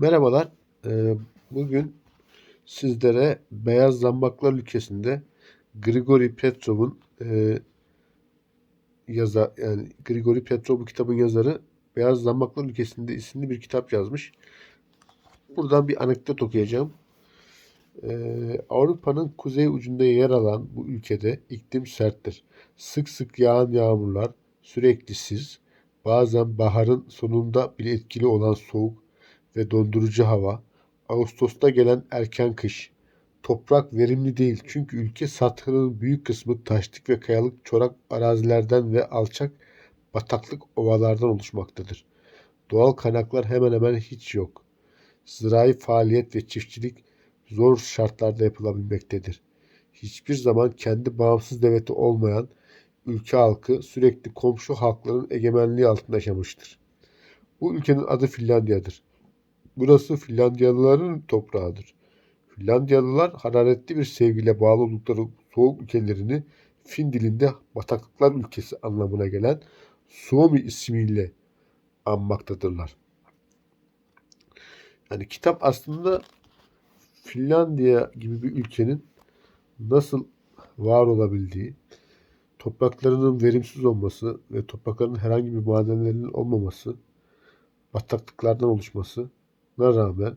Merhabalar. Ee, Bugün sizlere Beyaz Zambaklar ülkesinde Grigori Petrov'un e, yaza yani Grigori Petrov bu kitabın yazarı Beyaz Zambaklar ülkesinde isimli bir kitap yazmış. Buradan bir anekdot okuyacağım. Ee, Avrupa'nın kuzey ucunda yer alan bu ülkede iklim serttir. Sık sık yağan yağmurlar, sürekli sis, bazen baharın sonunda bile etkili olan soğuk ve dondurucu hava, Ağustos'ta gelen erken kış. Toprak verimli değil çünkü ülke sathının büyük kısmı taşlık ve kayalık çorak arazilerden ve alçak bataklık ovalardan oluşmaktadır. Doğal kaynaklar hemen hemen hiç yok. Zirai faaliyet ve çiftçilik zor şartlarda yapılabilmektedir. Hiçbir zaman kendi bağımsız devleti olmayan ülke halkı sürekli komşu halkların egemenliği altında yaşamıştır. Bu ülkenin adı Finlandiya'dır. Burası Finlandiyalıların toprağıdır. Finlandiyalılar hararetli bir sevgiyle bağlı oldukları soğuk ülkelerini Fin dilinde bataklıklar ülkesi anlamına gelen Suomi ismiyle anmaktadırlar. Yani kitap aslında Finlandiya gibi bir ülkenin nasıl var olabildiği, topraklarının verimsiz olması ve toprakların herhangi bir madenlerinin olmaması, bataklıklardan oluşmasına rağmen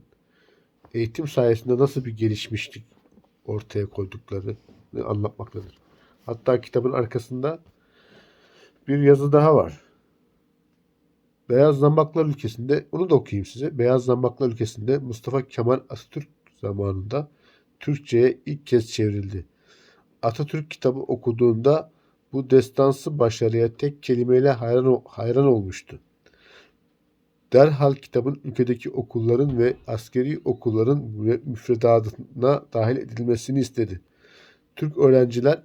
eğitim sayesinde nasıl bir gelişmişlik ortaya koyduklarını anlatmaktadır. Hatta kitabın arkasında bir yazı daha var. Beyaz Zambaklar ülkesinde, onu da okuyayım size. Beyaz Zambaklar ülkesinde Mustafa Kemal Atatürk zamanında Türkçe'ye ilk kez çevrildi. Atatürk kitabı okuduğunda bu destansı başarıya tek kelimeyle hayran, hayran olmuştu. Derhal kitabın ülkedeki okulların ve askeri okulların müfredatına dahil edilmesini istedi. Türk öğrenciler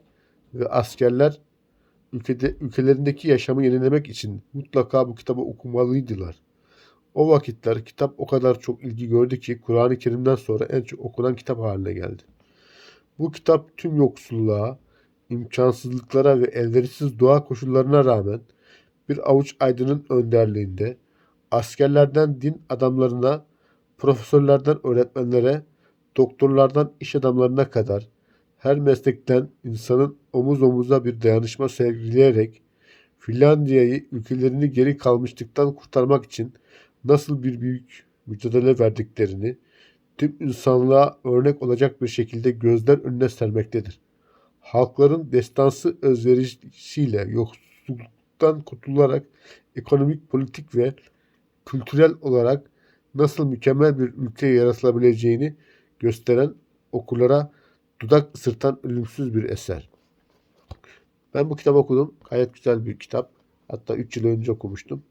ve askerler ülkede, ülkelerindeki yaşamı yenilemek için mutlaka bu kitabı okumalıydılar. O vakitler kitap o kadar çok ilgi gördü ki Kur'an-ı Kerim'den sonra en çok okunan kitap haline geldi. Bu kitap tüm yoksulluğa, imkansızlıklara ve elverişsiz doğa koşullarına rağmen bir avuç aydının önderliğinde askerlerden din adamlarına, profesörlerden öğretmenlere, doktorlardan iş adamlarına kadar her meslekten insanın omuz omuza bir dayanışma sergileyerek Finlandiya'yı ülkelerini geri kalmışlıktan kurtarmak için nasıl bir büyük mücadele verdiklerini tüm insanlığa örnek olacak bir şekilde gözler önüne sermektedir. Halkların destansı özverişiyle yoksulluktan kurtularak ekonomik, politik ve kültürel olarak nasıl mükemmel bir ülke yaratılabileceğini gösteren okurlara dudak ısırtan ölümsüz bir eser. Ben bu kitabı okudum. Gayet güzel bir kitap. Hatta 3 yıl önce okumuştum.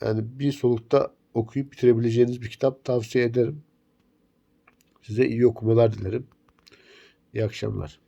Yani bir solukta okuyup bitirebileceğiniz bir kitap tavsiye ederim. Size iyi okumalar dilerim. İyi akşamlar.